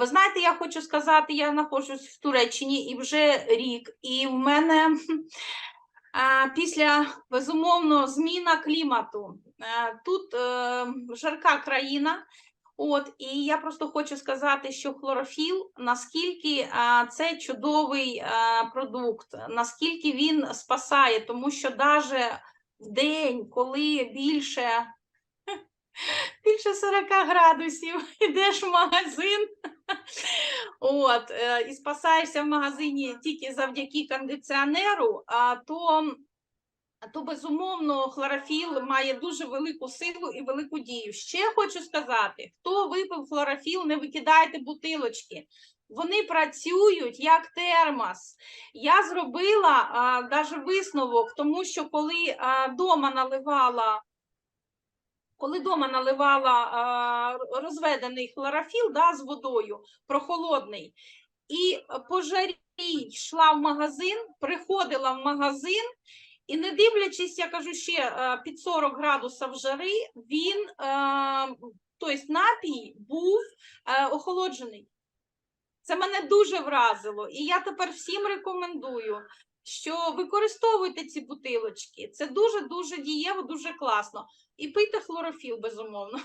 Ви знаєте, я хочу сказати, я знаходжусь в Туреччині і вже рік, і в мене після безумовно зміна клімату. Тут е, жарка країна. От, і я просто хочу сказати, що хлорофіл, наскільки це чудовий продукт, наскільки він спасає, тому що навіть в день, коли більше, більше 40 градусів, йдеш в магазин, от, е, і спасаєшся в магазині тільки завдяки кондиціонеру, то то безумовно хлорофіл має дуже велику силу і велику дію. Ще хочу сказати: хто випив хлорофіл, не викидайте бутилочки. Вони працюють як термос. Я зробила даже висновок, тому що коли а, дома наливала. Коли дома наливала розведений хлорофіл да, з водою, прохолодний, і по жарі йшла в магазин, приходила в магазин, і не дивлячись, я кажу ще е, під 40 градусів жари, він, е, тобто напій був е, охолоджений. Це мене дуже вразило. І я тепер всім рекомендую, що використовуйте ці бутилочки. Це дуже-дуже дієво, дуже класно. І пийте хлорофіл, безумовно.